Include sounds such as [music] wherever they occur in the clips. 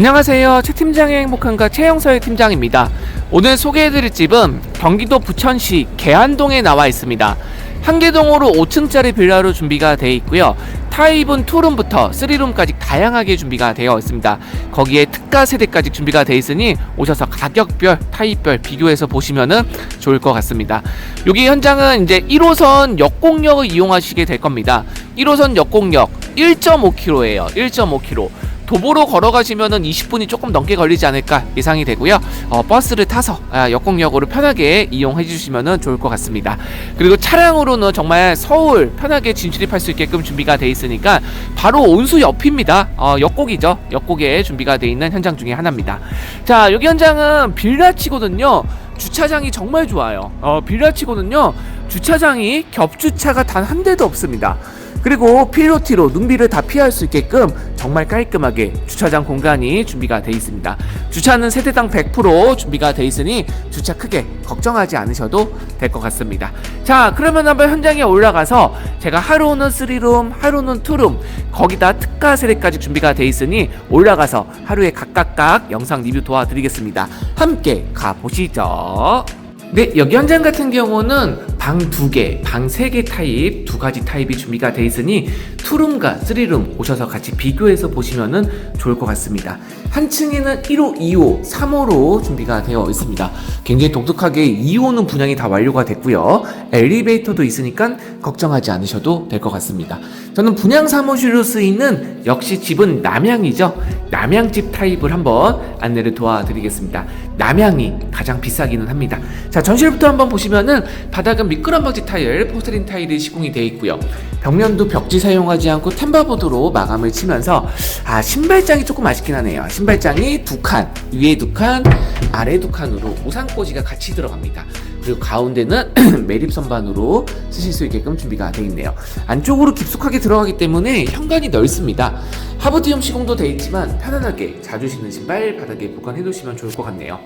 안녕하세요. 최 팀장의 행복한가 최영서의 팀장입니다. 오늘 소개해드릴 집은 경기도 부천시 계안동에 나와 있습니다. 한계동으로 5층짜리 빌라로 준비가 되어 있고요. 타입은 투룸부터 3룸까지 다양하게 준비가 되어 있습니다. 거기에 특가 세대까지 준비가 되어 있으니 오셔서 가격별, 타입별 비교해서 보시면은 좋을 것 같습니다. 여기 현장은 이제 1호선 역공역을 이용하시게 될 겁니다. 1호선 역공역 1.5km예요. 1.5km. 도보로 걸어가시면은 20분이 조금 넘게 걸리지 않을까 예상이 되고요. 어, 버스를 타서 아, 역공역으로 편하게 이용해 주시면은 좋을 것 같습니다. 그리고 차량으로는 정말 서울 편하게 진출입할 수 있게끔 준비가 돼 있으니까 바로 온수 옆입니다. 어, 역곡이죠. 역곡에 준비가 돼 있는 현장 중에 하나입니다. 자, 여기 현장은 빌라치거든요. 주차장이 정말 좋아요. 어, 빌라치고는요, 주차장이 겹주차가 단 한 대도 없습니다. 그리고 필로티로 눈비를 다 피할 수 있게끔 정말 깔끔하게 주차장 공간이 준비가 되어 있습니다. 주차는 세대당 100% 준비가 되어 있으니 주차 크게 걱정하지 않으셔도 될 것 같습니다. 자, 그러면 한번 현장에 올라가서 제가 하루는 3룸, 하루는 2룸, 거기다 특가 세대까지 준비가 되어 있으니 올라가서 하루에 각각각 영상 리뷰 도와드리겠습니다. 함께 가보시죠. 네, 여기 현장 같은 경우는 방 두 개, 방 세 개 타입, 두 가지 타입이 준비가 돼 있으니 투룸과 쓰리룸 오셔서 같이 비교해서 보시면은 좋을 것 같습니다. 한 층에는 1호, 2호, 3호로 준비가 되어 있습니다. 굉장히 독특하게 2호는 분양이 다 완료가 됐고요. 엘리베이터도 있으니까 걱정하지 않으셔도 될 것 같습니다. 저는 분양 사무실로 쓰이는 역시 집은 남양이죠. 남양집 타입을 한번 안내를 도와드리겠습니다. 남양이 가장 비싸기는 합니다. 자, 전실부터 한번 보시면은 바닥은 미끄럼 방지 타일, 포스린 타일이 시공이 되어 있고요. 벽면도 벽지 사용하지 않고 템바보드로 마감을 치면서 아 신발장이 조금 아쉽긴 하네요. 신발장이 두 칸, 위에 두 칸, 아래 두 칸으로 우산꽂이가 같이 들어갑니다. 그리고 가운데는 [clears throat] 매립 선반으로 쓰실 수 있게끔 준비가 되어 있네요. 안쪽으로 깊숙하게 들어가기 때문에 현관이 넓습니다. 하부티움 시공도 되어 있지만 편안하게 자주 신는 신발 바닥에 보관해 두시면 좋을 것 같네요.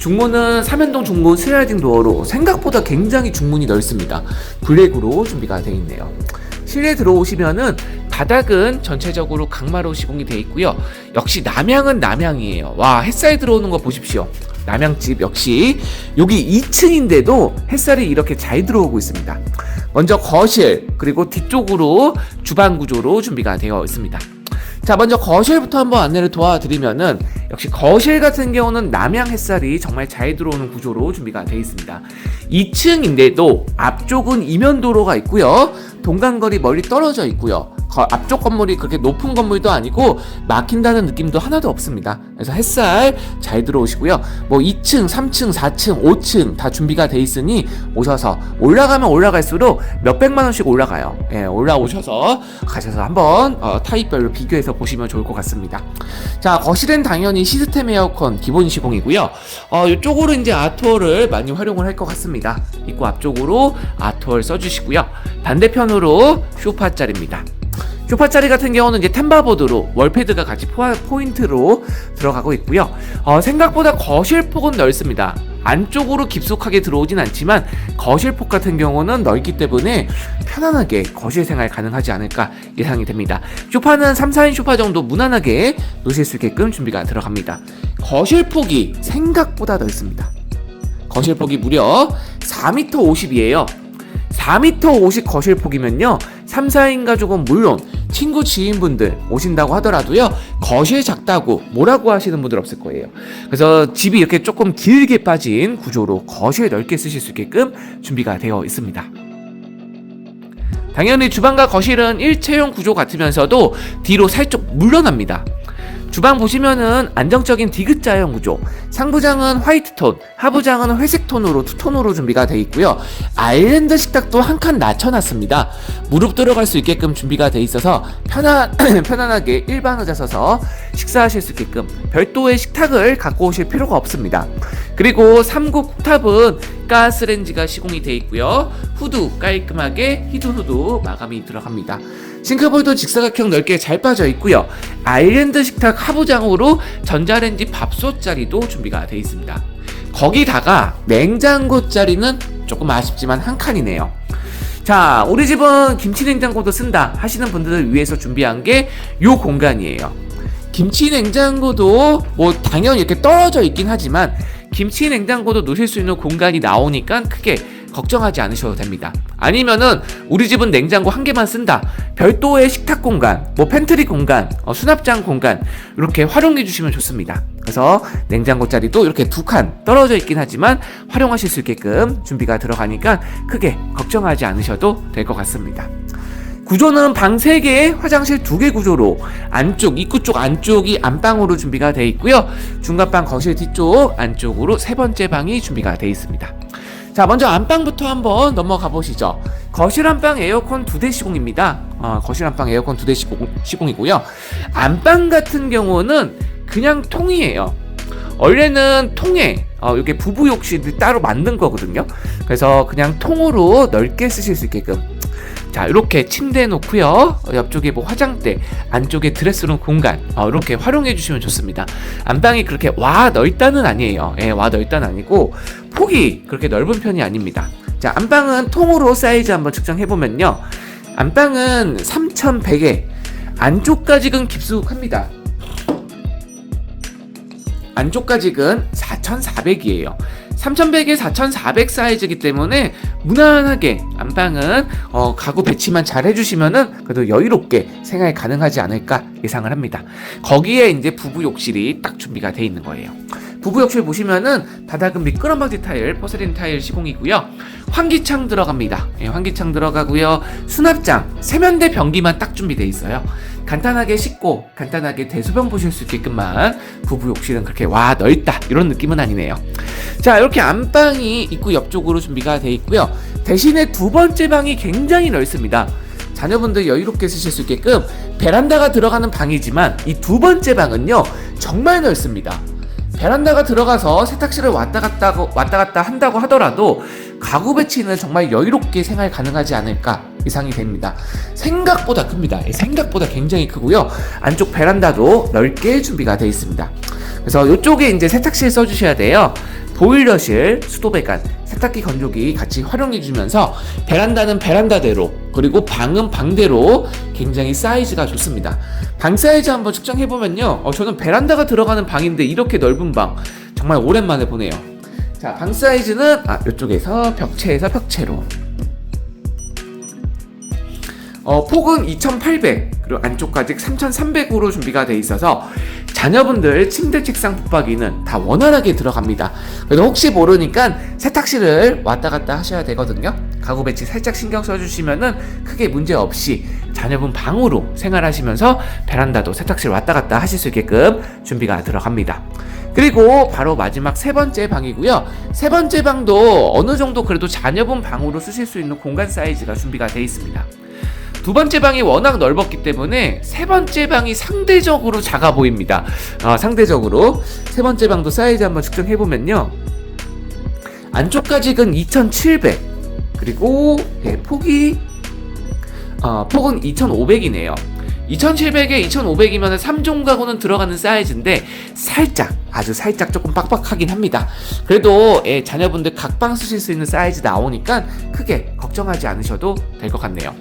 중문은 삼연동 중문 슬라이딩 도어로 생각보다 굉장히 중문이 넓습니다. 블랙으로 준비가 되어 있네요. 실내 들어오시면은 바닥은 전체적으로 강마로 시공이 되어 있고요. 역시 남양은 남양이에요. 와 햇살 들어오는 거 보십시오. 남양집 역시 여기 2층인데도 햇살이 이렇게 잘 들어오고 있습니다. 먼저 거실 그리고 뒤쪽으로 주방 구조로 준비가 되어 있습니다. 자 먼저 거실부터 한번 안내를 도와드리면은 역시 거실 같은 경우는 남양 햇살이 정말 잘 들어오는 구조로 준비가 되어 있습니다. 2층인데도 앞쪽은 이면 도로가 있고요. 동간거리 멀리 떨어져 있고요. 거- 앞쪽 건물이 그렇게 높은 건물도 아니고 막힌다는 느낌도 하나도 없습니다. 그래서 햇살 잘 들어오시고요. 뭐 2층, 3층, 4층, 5층 다 준비가 돼 있으니 오셔서 올라가면 올라갈수록 몇백만 원씩 올라가요. 예, 올라오셔서 가셔서 한번 어, 타입별로 비교해서 보시면 좋을 것 같습니다. 자, 거실은 당연히 시스템 에어컨 기본 시공이고요. 어, 이쪽으로 이제 아트월을 많이 활용을 할 것 같습니다. 입구 앞쪽으로 아트월 써주시고요. 반대편으로 쇼파짜리입니다. 쇼파짜리 같은 경우는 이제 템바보드로 월패드가 같이 포, 포인트로 들어가고 있고요. 어, 생각보다 거실 폭은 넓습니다. 안쪽으로 깊숙하게 들어오진 않지만 거실폭 같은 경우는 넓기 때문에 편안하게 거실 생활 가능하지 않을까 예상이 됩니다. 쇼파는 3, 4인 쇼파 정도 무난하게 놓으실 수 있게끔 준비가 들어갑니다. 거실폭이 생각보다 넓습니다. 거실폭이 무려 4m 50이에요. 4m 50 거실폭이면요. 3, 4인 가족은 물론 친구 지인분들 오신다고 하더라도요. 거실 작다고 뭐라고 하시는 분들 없을 거예요. 그래서 집이 이렇게 조금 길게 빠진 구조로 거실 넓게 쓰실 수 있게끔 준비가 되어 있습니다. 당연히 주방과 거실은 일체형 구조 같으면서도 뒤로 살짝 물러납니다. 주방 보시면은 안정적인 디귿자형 구조. 상부장은 화이트 톤, 하부장은 회색 톤으로 투톤으로 준비가 되어 있고요. 아일랜드 식탁도 한 칸 낮춰놨습니다. 무릎 들어갈 수 있게끔 준비가 되어 있어서 편안 [clears throat] 편안하게 일반 의자 서서 식사하실 수 있게끔 별도의 식탁을 갖고 오실 필요가 없습니다. 그리고 3구 쿡탑은 가스렌지가 시공이 되어 있고요. 후드 깔끔하게 히든 후드 마감이 들어갑니다. 싱크볼도 직사각형 넓게 잘 빠져 있고요. 아일랜드 식탁 하부장으로 전자레인지 밥솥 자리도 준비가 되어 있습니다. 거기다가 냉장고 자리는 조금 아쉽지만 한 칸이네요. 자, 우리 집은 김치 냉장고도 쓴다 하시는 분들을 위해서 준비한 게요 공간이에요. 김치 냉장고도 뭐 당연히 이렇게 떨어져 있긴 하지만 김치 냉장고도 놓으실 수 있는 공간이 나오니까 크게 걱정하지 않으셔도 됩니다. 아니면은 우리 집은 냉장고 한 개만 쓴다. 별도의 식탁 공간, 뭐 팬트리 공간, 어, 수납장 공간 이렇게 활용해 주시면 좋습니다. 그래서 냉장고 자리도 이렇게 두 칸 떨어져 있긴 하지만 활용하실 수 있게끔 준비가 들어가니까 크게 걱정하지 않으셔도 될 것 같습니다. 구조는 방 3개, 화장실 2개 구조로 안쪽, 입구 쪽 안쪽이 안방으로 준비가 되어 있고요. 중간방 거실 뒤쪽 안쪽으로 세 번째 방이 준비가 되어 있습니다. 자, 먼저 안방부터 한번 넘어가 보시죠. 거실 안방 에어컨 2대 시공입니다. 어, 거실 안방 에어컨 2대 시공, 시공이고요. 안방 같은 경우는 그냥 통이에요. 원래는 통에 어, 이게 부부 욕실을 따로 만든 거거든요. 그래서 그냥 통으로 넓게 쓰실 수 있게끔 자 이렇게 침대 놓고요. 어, 옆쪽에 뭐 화장대 안쪽에 드레스룸 공간. 어, 이렇게 활용해 주시면 좋습니다. 안방이 그렇게 와 넓다는 아니에요. 예, 와 넓다는 아니고 폭이 그렇게 넓은 편이 아닙니다. 자 안방은 통으로 사이즈 한번 측정해 보면요. 안방은 3100에 안쪽까지는 깊숙합니다. 안쪽까지는 4400이에요 3100에 4400 사이즈이기 때문에 무난하게 안방은 어, 가구 배치만 잘 해주시면은 그래도 여유롭게 생활 가능하지 않을까 예상을 합니다. 거기에 이제 부부 욕실이 딱 준비가 돼 있는 거예요. 부부 욕실 보시면은 바닥은 미끄럼 방지 타일, 포세린 타일 시공이고요. 환기창 들어갑니다. 예, 환기창 들어가고요. 수납장, 세면대 변기만 딱 준비돼 있어요. 간단하게 씻고 간단하게 대소변 보실 수 있게끔만 부부 욕실은 그렇게 와 넓다 이런 느낌은 아니네요. 자 이렇게 안방이 입구 옆쪽으로 준비가 돼 있고요. 대신에 두 번째 방이 굉장히 넓습니다. 자녀분들 여유롭게 쓰실 수 있게끔 베란다가 들어가는 방이지만 이 두 번째 방은요 정말 넓습니다. 베란다가 들어가서 세탁실을 왔다 갔다 왔다 갔다 한다고 하더라도 가구 배치는 정말 여유롭게 생활 가능하지 않을까 이상이 됩니다. 생각보다 큽니다. 예, 생각보다 굉장히 크고요. 안쪽 베란다도 넓게 준비가 되어 있습니다. 그래서 이쪽에 이제 세탁실 써주셔야 돼요. 보일러실, 수도배관, 세탁기 건조기 같이 활용해 주면서 베란다는 베란다대로 그리고 방은 방대로 굉장히 사이즈가 좋습니다. 방 사이즈 한번 측정해 보면요. 어, 저는 베란다가 들어가는 방인데 이렇게 넓은 방 정말 오랜만에 보네요. 자, 방 사이즈는 아, 이쪽에서 벽체에서 벽체로 어, 폭은 2800 그리고 안쪽까지 3300으로 준비가 돼 있어서 자녀분들 침대 책상 붙박이는 다 원활하게 들어갑니다. 그래서 혹시 모르니까 세탁실을 왔다 갔다 하셔야 되거든요. 가구 배치 살짝 신경 써주시면은 크게 문제 없이 자녀분 방으로 생활하시면서 베란다도 세탁실 왔다 갔다 하실 수 있게끔 준비가 들어갑니다. 그리고 바로 마지막 세 번째 방이고요. 세 번째 방도 어느 정도 그래도 자녀분 방으로 쓰실 수 있는 공간 사이즈가 준비가 되어 있습니다. 두 번째 방이 워낙 넓었기 때문에 세 번째 방이 상대적으로 작아 보입니다. 어, 상대적으로 세 번째 방도 사이즈 한번 측정해 보면요. 안쪽까지는 2,700 그리고 예, 폭이 어, 폭은 2,500이네요. 2,700에 2,500이면 3종 가구는 들어가는 사이즈인데 살짝 아주 살짝 조금 빡빡하긴 합니다. 그래도 예, 자녀분들 각방 쓰실 수 있는 사이즈 나오니까 크게 걱정하지 않으셔도 될 것 같네요.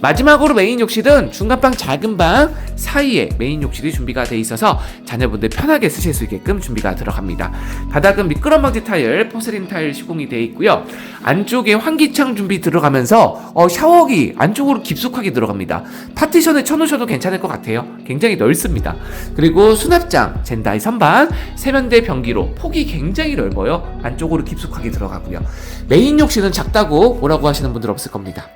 마지막으로 메인 욕실은 중간방 작은 방 사이에 메인 욕실이 준비가 돼 있어서 자녀분들 편하게 쓰실 수 있게끔 준비가 들어갑니다. 바닥은 미끄럼 방지 타일, 포세린 타일 시공이 되어 있고요. 안쪽에 환기창 준비 들어가면서 어, 샤워기 안쪽으로 깊숙하게 들어갑니다. 파티션에 쳐놓으셔도 괜찮을 것 같아요. 굉장히 넓습니다. 그리고 수납장, 젠다이 선반, 세면대 변기로 폭이 굉장히 넓어요. 안쪽으로 깊숙하게 들어가고요. 메인 욕실은 작다고 뭐라고 하시는 분들 없을 겁니다.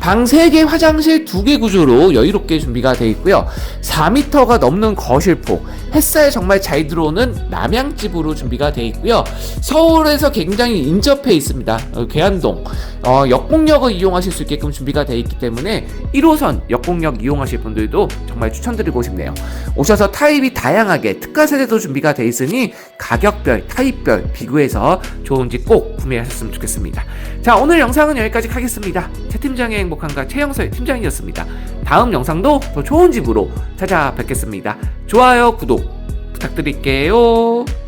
방 3개, 화장실 2개 구조로 여유롭게 준비가 되어 있고요. 4m가 넘는 거실폭, 햇살 정말 잘 들어오는 남양집으로 준비가 되어 있고요. 서울에서 굉장히 인접해 있습니다. 어, 계안동. 어, 역공역을 이용하실 수 있게끔 준비가 되어 있기 때문에 1호선 역공역 이용하실 분들도 정말 추천드리고 싶네요. 오셔서 타입이 다양하게 특가 세대도 준비가 되어 있으니 가격별, 타입별 비교해서 좋은지 꼭 구매하셨으면 좋겠습니다. 자, 오늘 영상은 여기까지 하겠습니다. 채 팀장의 행복한가 최영서의 팀장이었습니다. 다음 영상도 더 좋은 집으로 찾아뵙겠습니다. 좋아요, 구독 부탁드릴게요.